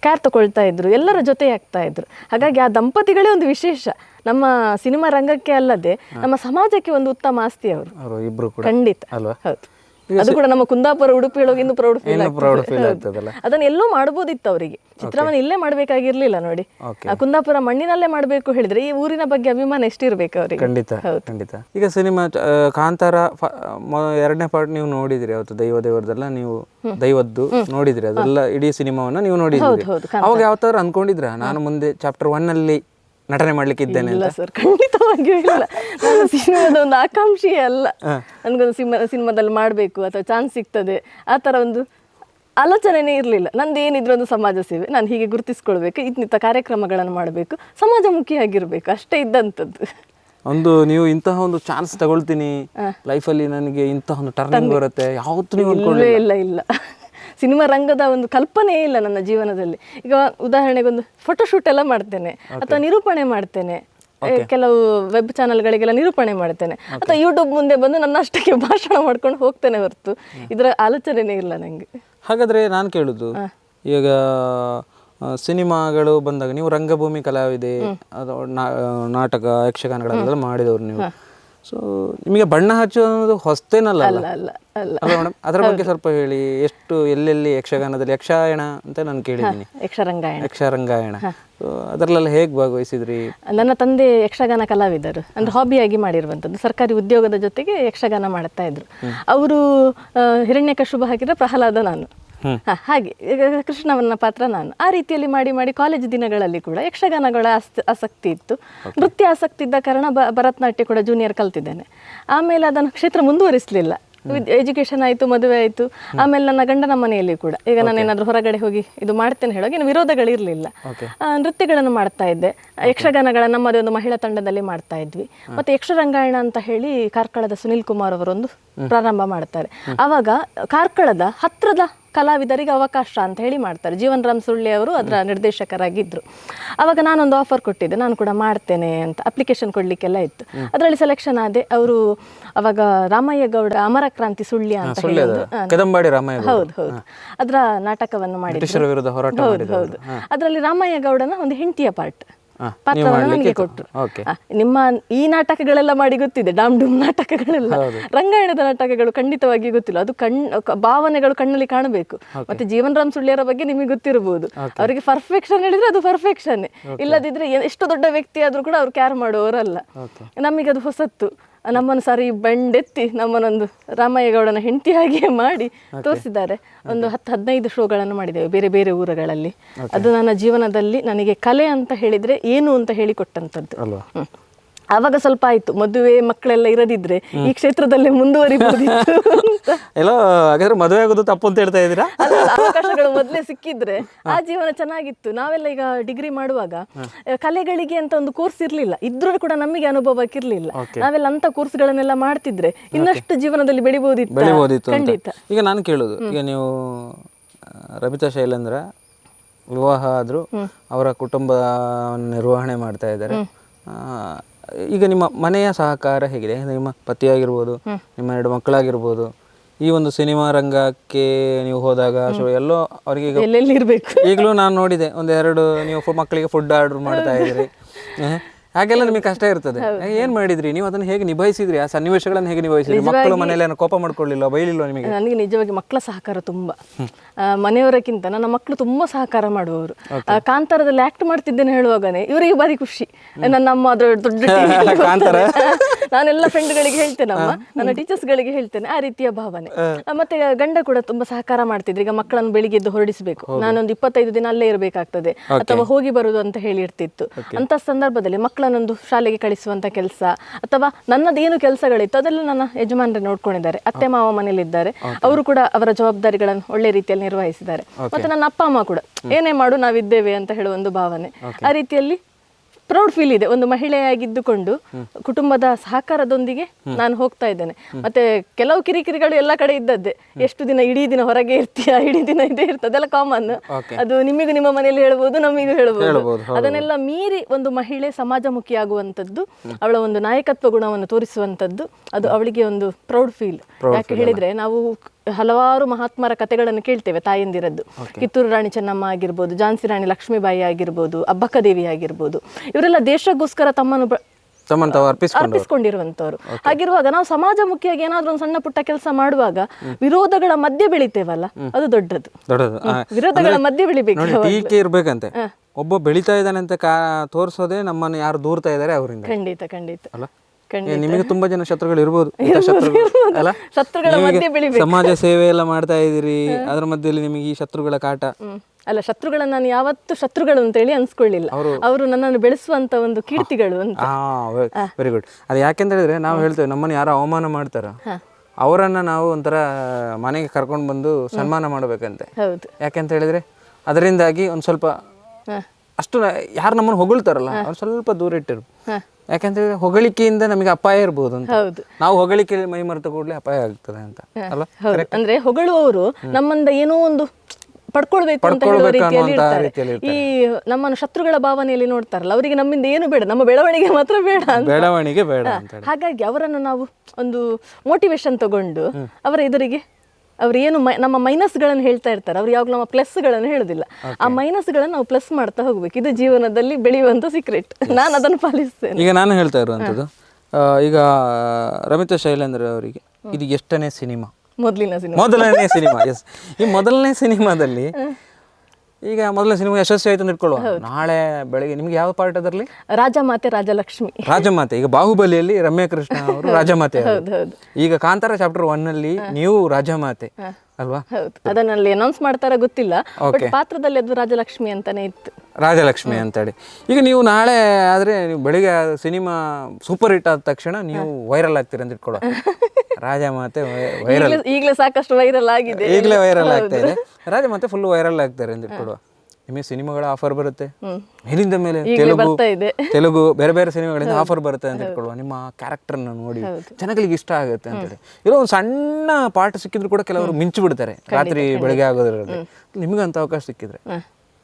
ಕೇರ್ ತಗೊಳ್ತಾ ಇದ್ರು ಎಲ್ಲರ ಜೊತೆ ಆಗ್ತಾ ಇದ್ರು. ಹಾಗಾಗಿ ಆ ದಂಪತಿಗಳೇ ಒಂದು ವಿಶೇಷ. ನಮ್ಮ ಸಿನಿಮಾ ರಂಗಕ್ಕೆ ಅಲ್ಲದೆ ನಮ್ಮ ಸಮಾಜಕ್ಕೆ ಒಂದು ಉತ್ತಮ ಆಸ್ತಿ ಅವರು. ಇಬ್ರು ಖಂಡಿತ. ಅಲ್ವಾ? ಹೌದು. ಅದು ಕೂಡ ನಮ್ಮ ಕುಂದಾಪುರ ಉಡುಪಿ ಒಳಗೆ ಇನ್ನು ಪ್ರೌಢ ಫೀಲ್ proud feel ಆಗ್ತದಲ್ಲ? ಅದನ್ನ ಎಲ್ಲೋ ಮಾಡಬಹುದಿತ್ತು ಅವರಿಗೆ. ಚಿತ್ರವನ್ನ ಇಲ್ಲೇ ಮಾಡ್ಬೇಕಾಗಿರ್ಲಿಲ್ಲ ನೋಡಿ. ಕುಂದಾಪುರ ಮಣ್ಣಿನಲ್ಲೇ ಮಾಡಬೇಕು ಹೇಳಿದ್ರೆ ಈ ಊರಿನ ಬಗ್ಗೆ ಅಭಿಮಾನ ಎಷ್ಟಿರ್ಬೇಕು ಅವರಿಗೆ? ಖಂಡಿತ ಖಂಡಿತ. ಈಗ ಸಿನಿಮಾ ಕಾಂತಾರ ಎರಡನೇ ಪಾರ್ಟ್ ನೀವು ನೋಡಿದ್ರಿ ಅವತ್ತು ದೈವ ದೇವರದೆಲ್ಲ ನೀವು ದೈವದ್ದು ನೋಡಿದ್ರಿ. ಅದೆಲ್ಲ ಇಡೀ ಸಿನಿಮಾವನ್ನ ನೀವು ನೋಡಿದ್ರಿ. ಅವಾಗ ಯಾವ ತರ ಅನ್ಕೊಂಡಿದ್ರ? ನಾನು ಮುಂದೆ ಚಾಪ್ಟರ್ ಒನ್ ಅಲ್ಲಿ ನಟನೆ ಮಾಡ್ಲಿಕ್ಕೆ ಇದ್ದೇನೆ ಇಲ್ಲ ಸರ್ ಖಂಡಿತವಾಗಿಯೂ ಇಲ್ಲ. ನಾನು ಸಿನಿಮಾದ ಒಂದು ಆಕಾಂಕ್ಷೆಯೇ ಅಲ್ಲ. ನನಗೊಂದು ಸಿನಿಮಾ ಸಿನಿಮಾದಲ್ಲಿ ಮಾಡಬೇಕು ಅಥವಾ ಚಾನ್ಸ್ ಸಿಗ್ತದೆ. ಆ ಥರ ಒಂದು ಆಲೋಚನೆನೇ ಇರಲಿಲ್ಲ. ನಂದು ಏನಿದ್ರು ಒಂದು ಸಮಾಜ ಸೇವೆ. ನಾನು ಹೀಗೆ ಗುರುತಿಸ್ಕೊಳ್ಬೇಕು. ಇನ್ನಿತ ಕಾರ್ಯಕ್ರಮಗಳನ್ನು ಮಾಡಬೇಕು. ಸಮಾಜಮುಖಿಯಾಗಿರಬೇಕು. ಅಷ್ಟೇ ಇದ್ದಂಥದ್ದು. ಒಂದು ನೀವು ಇಂತಹ ಒಂದು ಚಾನ್ಸ್ ತಗೊಳ್ತೀನಿ. ಲೈಫಲ್ಲಿ ನನಗೆ ಇಂತಹ ಒಂದು ಟರ್ನಿಂಗ್ ಬರುತ್ತೆ. ಯಾವತ್ತೂ ಇಲ್ಲ ಇಲ್ಲ. ಸಿನಿಮಾ ರಂಗದ ಒಂದು ಕಲ್ಪನೆ ಇಲ್ಲ ನನ್ನ ಜೀವನದಲ್ಲಿ. ಈಗ ಉದಾಹರಣೆಗೆ ಒಂದು ಫೋಟೋಶೂಟ್ ಎಲ್ಲ ಮಾಡ್ತೇನೆ ಅಥವಾ ನಿರೂಪಣೆ ಮಾಡ್ತೇನೆ ಕೆಲವು ವೆಬ್ ಚಾನಲ್ಗಳಿಗೆಲ್ಲ ನಿರೂಪಣೆ ಮಾಡ್ತೇನೆ. ಅಥವಾ ಯೂಟ್ಯೂಬ್ ಮುಂದೆ ಬಂದು ನನ್ನ ಅಷ್ಟಕ್ಕೆ ಭಾಷಣ ಮಾಡ್ಕೊಂಡು ಹೋಗ್ತೇನೆ ಹೊರತು. ಇದರ ಆಲೋಚನೆನೇ ಇಲ್ಲ ನನಗೆ ಹಾಗಾದ್ರೆ ನಾನು ಕೇಳುದು ಈಗ ಸಿನಿಮಾಗಳು ಬಂದಾಗ ನೀವು ರಂಗಭೂಮಿ ಕಲಾವಿದೆ ಅದು ನಾಟಕ ಯಕ್ಷಗಾನಗಳೆಲ್ಲ ಮಾಡಿದವರು ನೀವು. ಸೊ ನಿಮಗೆ ಬಣ್ಣ ಹಚ್ಚೋದು ಹೊಸ್ತೇನಲ್ಲ ಅಲ್ಲ? ಅಲ್ಲ ಅಲ್ಲ ಮೇಡಮ್ ಅದರ ಬಗ್ಗೆ ಸ್ವಲ್ಪ ಹೇಳಿ. ಎಷ್ಟು ಎಲ್ಲೆಲ್ಲಿ ಯಕ್ಷಗಾನದಲ್ಲಿ ಯಕ್ಷಾಯಣ ಅಂತ ನಾನು ಕೇಳಿದ್ದೀನಿ. ಯಕ್ಷರಂಗಾಯಣ. ಯಕ್ಷರಂಗಾಯಣ. ಅದರಲ್ಲೆಲ್ಲ ಹೇಗೆ ಭಾಗವಹಿಸಿದ್ರಿ? ನನ್ನ ತಂದೆ ಯಕ್ಷಗಾನ ಕಲಾವಿದರು. ಅಂದ್ರೆ ಹಾಬಿಯಾಗಿ ಮಾಡಿರುವಂಥದ್ದು. ಸರ್ಕಾರಿ ಉದ್ಯೋಗದ ಜೊತೆಗೆ ಯಕ್ಷಗಾನ ಮಾಡ್ತಾ ಇದ್ರು. ಅವರು ಹಿರಣ್ಯಕಶುಭ ಹಾಕಿದ್ರೆ ಪ್ರಹ್ಲಾದ ನಾನು. ಹಾಗೆ. ಈಗ ಕೃಷ್ಣವನ್ನ ಪಾತ್ರ ನಾನು. ಆ ರೀತಿಯಲ್ಲಿ ಮಾಡಿ ಮಾಡಿ ಕಾಲೇಜ್ ದಿನಗಳಲ್ಲಿ ಕೂಡ ಯಕ್ಷಗಾನಗಳ ಆಸ್- ಆಸಕ್ತಿ ಇತ್ತು. ನೃತ್ಯ ಆಸಕ್ತಿ ಇದ್ದ ಕಾರಣ ಭರತನಾಟ್ಯ ಕೂಡ ಜೂನಿಯರ್ ಕಲ್ತಿದ್ದೇನೆ. ಆಮೇಲೆ ಅದನ್ನು ಕ್ಷೇತ್ರ ಮುಂದುವರಿಸಲಿಲ್ಲ. ಎಜುಕೇಶನ್ ಆಯಿತು ಮದುವೆ ಆಯಿತು. ಆಮೇಲೆ ನನ್ನ ಗಂಡನ ಮನೆಯಲ್ಲಿ ಕೂಡ. ಈಗ ನಾನು ಏನಾದರೂ ಹೊರಗಡೆ ಹೋಗಿ ಇದು ಮಾಡ್ತೇನೆ ಹೇಳೋಕೆ ಏನು ವಿರೋಧಗಳಿರಲಿಲ್ಲ. ನೃತ್ಯಗಳನ್ನು ಮಾಡ್ತಾ ಇದ್ದೆ. ಯಕ್ಷಗಾನಗಳನ್ನು ನಮ್ಮದೇ ಒಂದು ಮಹಿಳಾ ತಂಡದಲ್ಲಿ ಮಾಡ್ತಾ ಇದ್ವಿ. ಮತ್ತೆ ಯಕ್ಷರಂಗಾಯಣ ಅಂತ ಹೇಳಿ ಕಾರ್ಕಳದ ಸುನಿಲ್ ಕುಮಾರ್ ಅವರೊಂದು ಪ್ರಾರಂಭ ಮಾಡ್ತಾರೆ. ಆವಾಗ ಕಾರ್ಕಳದ ಹತ್ರದ ಕಲಾವಿದರಿಗೆ ಅವಕಾಶ ಅಂತ ಹೇಳಿ ಮಾಡ್ತಾರೆ. ಜೀವನ್ ರಾಮ್ ಸುಳ್ಳಿ ಅವರು ಅದರ ನಿರ್ದೇಶಕರಾಗಿದ್ದರು ಆವಾಗ ನಾನೊಂದು ಆಫರ್ ಕೊಟ್ಟಿದ್ದೆ. ನಾನು ಕೂಡ ಮಾಡ್ತೇನೆ ಅಂತ ಅಪ್ಲಿಕೇಶನ್ ಕೊಡಲಿಕ್ಕೆಲ್ಲ ಇತ್ತು. ಅದರಲ್ಲಿ ಸೆಲೆಕ್ಷನ್ ಆದೆ ಅವರು ಅವಾಗ ರಾಮಯ್ಯ ಗೌಡ ಅಮರ ಕ್ರಾಂತಿ ಸುಳ್ಳಿ ಅಂತ ಕದಂಬಾಡಿ ರಾಮಾಯಣ ಹೌದು ಹೌದು. ಅದರ ನಾಟಕವನ್ನು ಮಾಡಿ ವಿರುದ್ಧ ಹೋರಾಟ ಹೌದು ಹೌದು. ಅದರಲ್ಲಿ ರಾಮಯ್ಯ ಗೌಡನ ಒಂದು ಹೆಂಡತಿಯ ಪಾರ್ಟ್ ಪಾತ್ರವನ್ನು ನನಗೆ ಕೊಟ್ಟರು ನಿಮ್ಮ ಈ ನಾಟಕಗಳೆಲ್ಲ ಮಾಡಿ ಗೊತ್ತಿದೆ ಡಾಮ್ ಡೂಮ್ ನಾಟಕಗಳೆಲ್ಲ. ರಂಗಾಯಣದ ನಾಟಕಗಳು ಖಂಡಿತವಾಗಿ ಗೊತ್ತಿಲ್ಲ. ಅದು ಕಣ್ ಭಾವನೆಗಳು ಕಣ್ಣಲ್ಲಿ ಕಾಣಬೇಕು. ಮತ್ತೆ ಜೀವನ್ ರಾಮ್ ಸುಳ್ಳಿಯರ ಬಗ್ಗೆ ನಿಮಗೆ ಗೊತ್ತಿರಬಹುದು. ಅವರಿಗೆ ಪರ್ಫೆಕ್ಷನ್ ಹೇಳಿದ್ರೆ ಅದು ಪರ್ಫೆಕ್ಷನ್ ಇಲ್ಲದಿದ್ರೆ ಎಷ್ಟು ದೊಡ್ಡ ವ್ಯಕ್ತಿ ಆದ್ರೂ ಕೂಡ ಅವ್ರು ಕ್ಯಾರ್ ಮಾಡುವವರಲ್ಲ. ನಮಗೆ ಅದು ಹೊಸತ್ತು. ನಮ್ಮನ್ನು ಸರಿ ಬಂಡೆತ್ತಿ ನಮ್ಮನ್ನೊಂದು ರಾಮಯ್ಯಗೌಡನ ಹೆಂಡತಿಯಾಗಿಯೇ ಮಾಡಿ ತೋರಿಸಿದ್ದಾರೆ. ಒಂದು ಹತ್ತು ಹದಿನೈದು ಶೋಗಳನ್ನು ಮಾಡಿದ್ದೇವೆ ಬೇರೆ ಬೇರೆ ಊರುಗಳಲ್ಲಿ. ಅದು ನನ್ನ ಜೀವನದಲ್ಲಿ ನನಗೆ ಕಲೆ ಅಂತ ಹೇಳಿದ್ರೆ ಏನು ಅಂತ ಹೇಳಿಕೊಟ್ಟಂಥದ್ದು. ಆವಾಗ ಸ್ವಲ್ಪ ಆಯ್ತು. ಮದುವೆ ಮಕ್ಕಳೆಲ್ಲ ಇರದಿದ್ರೆ ಈ ಕ್ಷೇತ್ರದಲ್ಲೇ ಮುಂದುವರಿಬಹುದು ಎಲ್ಲೋ ಹಾಗಾದ್ರೆ ಮದುವೆ ಆಗೋದು ತಪ್ಪು ಅಂತ ಹೇಳ್ತಾ ಇದ್ದೀರಾ? ಅಲ್ಲ, ಅಲ್ಲ, ಅವಕಾಶಗಳು ಮೊದಲೇ ಸಿಕ್ಕಿದ್ರೆ ಆ ಜೀವನ ಚೆನ್ನಾಗಿತ್ತು. ನಾವೆಲ್ಲ ಈಗ ಡಿಗ್ರಿ ಮಾಡುವಾಗ ಆ, ಕಲೆಗಳಿಗೆ ಅಂತ ಒಂದು ಕೋರ್ಸ್ ಇರ್ಲಿಲ್ಲ. ಇದ್ರೂ ಕೂಡ ನಮಗೆ ಅನುಭವಕ್ಕಿರ್ಲಿಲ್ಲ. ನಾವೆಲ್ಲ ಅಂತ ಕೋರ್ಸ್ಗಳನ್ನೆಲ್ಲ ಮಾಡ್ತಿದ್ರೆ ಇನ್ನಷ್ಟು ಜೀವನದಲ್ಲಿ ಬೆಳಿಬಹುದಿತ್ತು ಬೆಳಿಬೋದಿತ್ತು ಅಂತ. ಖಂಡಿತ. ಈಗ ನಾನು ಕೇಳೋದು. ಈಗ ನೀವು ಆ, ರಮಿತಾ ಶೈಲೇಂದ್ರ ವಿವಾಹ ಆದರೂ ಅವರ ಕುಟುಂಬ ನಿರ್ವಹಣೆ ಮಾಡ್ತಾ ಇದ್ದಾರೆ. ಆ, ಈಗ ನಿಮ್ಮ ಮನೆಯ ಸಹಕಾರ ಹೇಗಿದೆ? ನಿಮ್ಮ ಪತಿಯಾಗಿರ್ಬೋದು ನಿಮ್ಮ ಎರಡು ಮಕ್ಕಳಾಗಿರ್ಬೋದು ಈ ಒಂದು ಸಿನಿಮಾ ರಂಗಕ್ಕೆ ನೀವು ಹೋದಾಗ ಎಲ್ಲೋ ಅವರಿಗೆ ಈಗ ಎಲ್ಲೆಲ್ಲಿ ಇರಬೇಕು? ಈಗಲೂ ನಾನು ನೋಡಿದೆ ಒಂದೆರಡು ನೀವು ಫು- ಮಕ್ಕಳಿಗೆ ಫುಡ್ ಆರ್ಡರ್ ಮಾಡ್ತಾ ಇದ್ದೀರಿ? *laughs* ಹಾಗೆಲ್ಲ ನಿಮಗೆ ಕಷ್ಟ ಇರ್ತದೆ. ಏನ್ ಮಾಡಿದ್ರಿ? ನೀವು ಅದನ್ನ ಹೇಗೆ ನಿಭಾಯಿಸಿದ್ರಿ? ಆ ಸನ್ನಿವೇಶಗಳನ್ನು ಹೇಗೆ ನಿಭಾಯಿಸಿದ್ರಿ? ಮಕ್ಕಳು ಮನೇಲಿ ಏನೋ ಕೋಪ ಮಾಡ್ಕೊಳ್ಳಿಲ್ಲ ಬೈಲಿಲ್ಲ ನಿಮಗೆ? ನನಗೆ ನಿಜವಾಗಿ ಮಕ್ಕಳ ಸಹಕಾರ ತುಂಬಾ. ಮನೆಯವರಕ್ಕಿಂತ ನನ್ನ ಮಕ್ಕಳು ತುಂಬಾ ಸಹಕಾರ ಮಾಡುವವರು. ಕಾಂತಾರದಲ್ಲಿ ಆಕ್ಟ್ ಮಾಡ್ತಿದ್ದೇನೆ ಹೇಳುವಾಗನೆ ಇವರಿಗೆ ಬಾರಿ ಖುಷಿ. ನನ್ನ ಅಮ್ಮ ಅದ್ರ ದೊಡ್ಡ. *laughs* ನಾನೆಲ್ಲ ಫ್ರೆಂಡ್ಗಳಿಗೆ ಹೇಳ್ತೇನೆ ಅಮ್ಮ. ನನ್ನ ಟೀಚರ್ಸ್ಗಳಿಗೆ ಹೇಳ್ತೇನೆ ಆ ರೀತಿಯ ಭಾವನೆ. ಮತ್ತೆ ಗಂಡ ಕೂಡ ತುಂಬಾ ಸಹಕಾರ ಮಾಡ್ತಿದ್ರು. ಈಗ ಮಕ್ಕಳನ್ನು ಬೆಳಿಗ್ಗೆ ಎದ್ದು ಹೊರಡಿಸಬೇಕು. ನಾನೊಂದು ಇಪ್ಪತ್ತೈದು ದಿನ ಅಲ್ಲೇ ಇರಬೇಕಾಗ್ತದೆ. ಅಥವಾ ಹೋಗಿ ಬರುದು ಅಂತ ಹೇಳಿರ್ತಿತ್ತು. ಅಂತ ಸಂದರ್ಭದಲ್ಲಿ ಮಕ್ಕಳನ್ನೊಂದು ಶಾಲೆಗೆ ಕಳಿಸುವಂಥ ಕೆಲಸ ಅಥವಾ ನನ್ನದೇನು ಕೆಲಸಗಳಿತ್ತು ಅದೆಲ್ಲ ನನ್ನ ಯಜಮಾನರೇ ನೋಡ್ಕೊಂಡಿದ್ದಾರೆ. ಅತ್ತೆ ಮಾವ ಮನೇಲಿದ್ದಾರೆ ಅವರು ಕೂಡ ಅವರ ಜವಾಬ್ದಾರಿಗಳನ್ನು ಒಳ್ಳೆ ರೀತಿಯಲ್ಲಿ ನಿರ್ವಹಿಸಿದ್ದಾರೆ. ಮತ್ತೆ ನನ್ನ ಅಪ್ಪ ಅಮ್ಮ ಕೂಡ ಏನೇ ಮಾಡು ನಾವಿದ್ದೇವೆ ಅಂತ ಹೇಳುವ ಒಂದು ಭಾವನೆ. ಆ ರೀತಿಯಲ್ಲಿ ಪ್ರೌಡ್ ಫೀಲ್ ಇದೆ. ಒಂದು ಮಹಿಳೆಯಾಗಿದ್ದುಕೊಂಡು ಕುಟುಂಬದ ಸಹಕಾರದೊಂದಿಗೆ ನಾನು ಹೋಗ್ತಾ ಇದ್ದೇನೆ. ಮತ್ತೆ ಕೆಲವು ಕಿರಿಕಿರಿಗಳು ಎಲ್ಲ ಕಡೆ ಇದ್ದದ್ದೇ. ಎಷ್ಟು ದಿನ ಇಡೀ ದಿನ ಹೊರಗೆ ಇರ್ತೀಯ? ಇಡೀ ದಿನ ಇದೇ ಇರ್ತದೆ. ಅದೆಲ್ಲ ಕಾಮನ್ ಅದು ನಿಮಗೂ ನಿಮ್ಮ ಮನೆಯಲ್ಲಿ ಹೇಳ್ಬೋದು ನಮಗೂ ಹೇಳ್ಬೋದು. ಅದನ್ನೆಲ್ಲ ಮೀರಿ ಒಂದು ಮಹಿಳೆ ಸಮಾಜಮುಖಿ ಆಗುವಂಥದ್ದು ಅವಳ ಒಂದು ನಾಯಕತ್ವ ಗುಣವನ್ನು ತೋರಿಸುವಂಥದ್ದು ಅದು ಅವಳಿಗೆ ಒಂದು ಪ್ರೌಡ್ ಫೀಲ್ ಯಾಕೆ ಹೇಳಿದ್ರೆ ನಾವು ಹಲವಾರು ಮಹಾತ್ಮರ ಕಥೆಗಳನ್ನು ಕೇಳ್ತೇವೆ ತಾಯಂದಿರದ್ದು. ಕಿತ್ತೂರು ರಾಣಿ ಚೆನ್ನಮ್ಮ ಆಗಿರ್ಬೋದು ಝಾನ್ಸಿ ರಾಣಿ ಲಕ್ಷ್ಮೀಬಾಯಿ ಆಗಿರ್ಬೋದು ಅಬ್ಬಕ್ಕ ದೇವಿ ಆಗಿರ್ಬೋದು ಇವರೆಲ್ಲ ದೇಶಕ್ಕೋಸ್ಕರ ತಮ್ಮನ್ನು ಅರ್ಪಿಸಿಕೊಂಡಿರುವಂತವ್ರು ಹಾಗಿರುವಾಗ ನಾವು ಸಮಾಜಮುಖಿಯಾಗಿ ಏನಾದ್ರೂ ಒಂದು ಸಣ್ಣ ಪುಟ್ಟ ಕೆಲಸ ಮಾಡುವಾಗ ವಿರೋಧಗಳ ಮಧ್ಯೆ ಬೆಳಿತೇವಲ್ಲ ಅದು ದೊಡ್ಡದು. ದೊಡ್ಡದು. ವಿರೋಧಗಳ ಮಧ್ಯೆ ಬೆಳಿಬೇಕು ಇರ್ಬೇಕಂತೆ. ಒಬ್ಬ ಬೆಳಿತಾ ಇದ್ದಾನೆ ಅಂತ ತೋರಿಸೋದೇ ನಮ್ಮನ್ನು ಯಾರು ದೂರ್ತಾ ಇದ್ದಾರೆ ಅವರಿಂದ. ಖಂಡಿತ ಖಂಡಿತ. ಅಲ್ಲ? ನಿಮಗೆ ತುಂಬಾ ಜನ ಶತ್ರುಗಳು ಅಲ್ಲ? ಬೆಳಿಬೇಕು. ಸಮಾಜ ಸೇವೆ ಎಲ್ಲ ಮಾಡ್ತಾ ಇದ್ದೀರಿ. ಅದ್ರ ಮಧ್ಯದಲ್ಲಿ ನಿಮಗೆ ಈ ಶತ್ರುಗಳ ಕಾಟ. ಅಲ್ಲ ಶತ್ರುಗಳನ್ನ ನಾನು ಯಾವತ್ತೂ ಶತ್ರುಗಳು ಅಂತ ಹೇಳಿ ಅನ್ಸ್ಕೊಳ್ಳಿಲ್ಲ. ಅವರು ನನ್ನನ್ನು ಬೆಳೆಸುವಂತ ಒಂದು ಕೀರ್ತಿಗಳು ಅಂತ. ವೆರಿ ಗುಡ್ ಅದು ಯಾಕೆಂತ ಹೇಳಿದ್ರೆ ನಾವು ಹೇಳ್ತೇವೆ ನಮ್ಮನ್ನು ಯಾರು ಅವಮಾನ ಮಾಡ್ತಾರ ಅವರನ್ನ ನಾವು ಒಂಥರ ಮನೆಗೆ ಕರ್ಕೊಂಡು ಬಂದು ಸನ್ಮಾನ ಮಾಡಬೇಕಂತೆ. ಹೌದು. ಯಾಕೆಂತ ಹೇಳಿದ್ರೆ ಅದರಿಂದಾಗಿ ಒಂದು ಸ್ವಲ್ಪ ಅಷ್ಟು ಯಾರು ನಮ್ಮನ್ನು ಹೊಗಳ್ತಾರಲ್ಲ ಅವ್ರು ಸ್ವಲ್ಪ ದೂರ ಇಟ್ಟಿರು ಯಾಕಂತ ಹೇಳಿದ್ರೆ ಹೊಗಳಿಕೆಯಿಂದ ನಮಗೆ ಅಪಾಯ ಇರ್ಬೋದು ಅಂತ. ಹೌದು. ನಾವು ಹೊಗಳಿಕೆ ಮೈ ಮರೆತ ಕೂಡಲೇ ಅಪಾಯ ಆಗ್ತದೆ ಅಂತ. ಅಲ್ಲ ಹೌದು. ಅಂದ್ರೆ ಹೊಗಳುವವರು ನಮ್ಮಿಂದ ಏನೋ ಒಂದು ಪಡ್ಕೊಳ್ಬೇಕು ಅಂತ ಹೇಳುವ ರೀತಿಯಲ್ಲಿ ಇರ್ತಾರೆ. ಈ ನಮ್ಮನ್ನು ಶತ್ರುಗಳ ಭಾವನೆಯಲ್ಲಿ ನೋಡ್ತಾರಲ್ಲ ಅವರಿಗೆ ನಮ್ಮಿಂದ ಏನು ಬೇಡ ನಮ್ಮ ಬೆಳವಣಿಗೆ ಮಾತ್ರ ಬೇಡ ಅಂತ. ಬೆಳವಣಿಗೆ ಬೇಡ ಹಾಗಾಗಿ ಅವರನ್ನು ನಾವು ಒಂದು ಮೋಟಿವೇಶನ್ ತಗೊಂಡು ಅವರ ಎದುರಿಗೆ ಅವ್ರು ಏನು ಮೈ- ನಮ್ಮ ಮೈನಸ್ಗಳನ್ನು ಹೇಳ್ತಾ ಇರ್ತಾರೆ. ಅವ್ರು ಯಾವಾಗ ನಮ್ಮ ಪ್ಲಸ್ಗಳನ್ನು ಹೇಳೋದಿಲ್ಲ. ಆ ಮೈನಸ್ಗಳನ್ನು ನಾವು ಪ್ಲಸ್ ಮಾಡ್ತಾ ಹೋಗ್ಬೇಕು. ಇದು ಜೀವನದಲ್ಲಿ ಬೆಳೆಯುವಂಥ ಸೀಕ್ರೆಟ್ ನಾನು ಅದನ್ನು ಪಾಲಿಸ್ತೇನೆ. ಈಗ ನಾನು ಹೇಳ್ತಾ ಇರುವಂಥದ್ದು ಈಗ ರಮಿತಾ ಶೈಲೇಂದ್ರ ಅವರಿಗೆ ಇದು ಎಷ್ಟನೇ ಸಿನಿಮಾ? ಮೊದಲಿನ ಸಿನಿಮಾ. ಮೊದಲನೇ ಸಿನಿಮಾ ಎಸ್ ಈ ಮೊದಲನೇ *laughs* ಸಿನಿಮಾದಲ್ಲಿ ಈಗ ಮೊದಲ ಸಿನಿಮಾ ಯಶಸ್ವಿ ಆಯ್ತು ಅಂತ ಇಟ್ಕೊಳ್ಳುವ. ನಾಳೆ ಬೆಳಗ್ಗೆ ನಿಮ್ಗೆ ಯಾವ ಪಾರ್ಟ್ ಅದರಲ್ಲಿ? ರಾಜಮಾತೆ ರಾಜಲಕ್ಷ್ಮಿ. ರಾಜಮಾತೆ. ಈಗ ಬಾಹುಬಲಿಯಲ್ಲಿ ರಮ್ಯಾ ಕೃಷ್ಣ ಅವರು. ರಾಜಮಾತೆ ಈಗ ಕಾಂತಾರ ಚಾಪ್ಟರ್ ಒನ್ ಅಲ್ಲಿ ನೀವು ರಾಜಮಾತೆ. ಅಲ್ವಾ? ಹೌದು. ಅದನ್ನಲ್ಲಿ ಅನೌನ್ಸ್ ಮಾಡ್ತಾರ ಗೊತ್ತಿಲ್ಲ ಬಟ್ ಪಾತ್ರದಲ್ಲಿ ಅದು ರಾಜಲಕ್ಷ್ಮಿ ಅಂತಾನೆ ಇತ್ತು. ರಾಜಲಕ್ಷ್ಮಿ ಅಂತೇಳಿ. ಈಗ ನೀವು ನಾಳೆ ಆದ್ರೆ ನೀವು ಬೆಳಿಗ್ಗೆ ಸಿನಿಮಾ ಸೂಪರ್ ಹಿಟ್ ಆದ ತಕ್ಷಣ ನೀವು ವೈರಲ್ ಆಗ್ತೀರಿ ಅಂತ ಇಟ್ಕೊಳ್ಳೋ. ರಾಜಮಾತೆ ವೈರಲ್ ಈಗ್ಲೇ- ಈಗ್ಲೇ ಸಾಕಷ್ಟು ವೈರಲ್ ಆಗಿದೆ. ಈಗಲೇ ವೈರಲ್ ಆಗ್ತಾ ಇದೆ. ರಾಜಮಾತೆ ಫುಲ್ ವೈರಲ್ ಆಗ್ತಾರೆ ಅಂತ ಇಟ್ಕೊಳ್ಳುವ ನಿಮಗೆ ಸಿನಿಮಾಗಳ ಆಫರ್ ಬರುತ್ತೆ? ಮೇಲಿಂದ ಮೇಲೆ? ತೆಲುಗು ತೆಲುಗು ಬೇರೆ ಬೇರೆ ಸಿನಿಮಾಗಳಿಂದ ಆಫರ್ ಬರುತ್ತೆ ಅಂತ ಇಟ್ಕೊಳ್ಳುವ ನಿಮ್ಮ ಕ್ಯಾರೆಕ್ಟರ್ನ ನೋಡಿ. ಜನಗಳಿಗೆ ಇಷ್ಟ ಆಗುತ್ತೆ ಅಂತೇಳಿ ಇರೋ ಒಂದು ಸಣ್ಣ ಪಾಠ ಸಿಕ್ಕಿದ್ರು ಕೂಡ ಕೆಲವರು ಮಿಂಚು ಬಿಡ್ತಾರೆ ರಾತ್ರಿ ಬೆಳಗ್ಗೆ ಆಗೋದ್ರಲ್ಲಿ. ನಿಮಗಂತ ಅವಕಾಶ ಸಿಕ್ಕಿದ್ರೆ?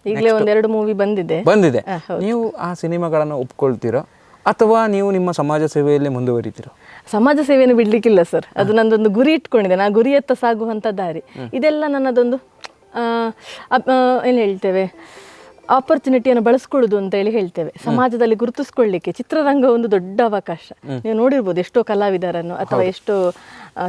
ಈಗಲೇ ಒಂದೆರಡು ಮೂವಿ ಬಂದಿದೆ. ಬಂದಿದೆ. ನೀವು ಆ ಸಿನಿಮಾಗಳನ್ನು ಒಪ್ಕೊಳ್ತೀರೋ? ಅಥವಾ ನೀವು ನಿಮ್ಮ ಸಮಾಜ ಸೇವೆಯಲ್ಲಿ ಮುಂದುವರಿತೀರೋ? ಸಮಾಜ ಸೇವೆಯನ್ನು ಬಿಡ್ಲಿಕ್ಕಿಲ್ಲ ಸರ್. ಅದು ನಂದೊಂದು ಗುರಿ ಇಟ್ಕೊಂಡಿದೆ. ನಾ ಗುರಿಯತ್ತ ಸಾಗುವಂತ ದಾರಿ. ಇದೆಲ್ಲ ನನ್ನದೊಂದು ಏನ್ ಹೇಳ್ತೇವೆ? ಆಪರ್ಚುನಿಟಿಯನ್ನು ಬಳಸ್ಕೊಳ್ಳೋದು ಅಂತ ಹೇಳಿ ಹೇಳ್ತೇವೆ. ಸಮಾಜದಲ್ಲಿ ಗುರುತಿಸ್ಕೊಳ್ಳಿಕ್ಕೆ ಚಿತ್ರರಂಗ ಒಂದು ದೊಡ್ಡ ಅವಕಾಶ. ನೀವು ನೋಡಿರ್ಬೋದು ಎಷ್ಟೋ ಕಲಾವಿದರನ್ನು ಅಥವಾ ಎಷ್ಟೋ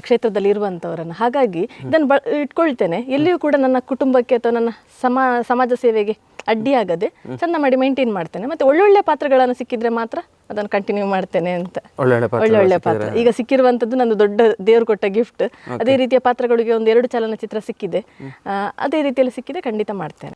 ಕ್ಷೇತ್ರದಲ್ಲಿ ಇರುವಂಥವರನ್ನು ಹಾಗಾಗಿ ಇದನ್ನು ಬ ಇಟ್ಕೊಳ್ತೇನೆ. ಎಲ್ಲಿಯೂ ಕೂಡ ನನ್ನ ಕುಟುಂಬಕ್ಕೆ ಅಥವಾ ನನ್ನ ಸಮಾ ಸಮಾಜ ಸೇವೆಗೆ ಅಡ್ಡಿಯಾಗದೆ ಚಂದ ಮಾಡಿ ಮೇಂಟೈನ್ ಮಾಡ್ತೇನೆ. ಮತ್ತೆ ಒಳ್ಳೊಳ್ಳೆ ಪಾತ್ರಗಳನ್ನು ಸಿಕ್ಕಿದ್ರೆ ಮಾತ್ರ ಅದನ್ನು ಕಂಟಿನ್ಯೂ ಮಾಡ್ತೇನೆ ಅಂತ. ಒಳ್ಳೊಳ್ಳೆ ಪಾತ್ರ ಒಳ್ಳೆ ಒಳ್ಳೆ ಪಾತ್ರ. ಈಗ ಸಿಕ್ಕಿರುವಂತದ್ದು ನಂದು ದೊಡ್ಡ ದೇವರು ಕೊಟ್ಟ ಗಿಫ್ಟ್ ಅದೇ ರೀತಿಯ ಪಾತ್ರಗಳಿಗೆ ಒಂದು ಎರಡು ಚಲನಚಿತ್ರ ಸಿಕ್ಕಿದೆ. ಅದೇ ರೀತಿಯಲ್ಲಿ ಸಿಕ್ಕಿದೆ ಖಂಡಿತ ಮಾಡ್ತೇನೆ.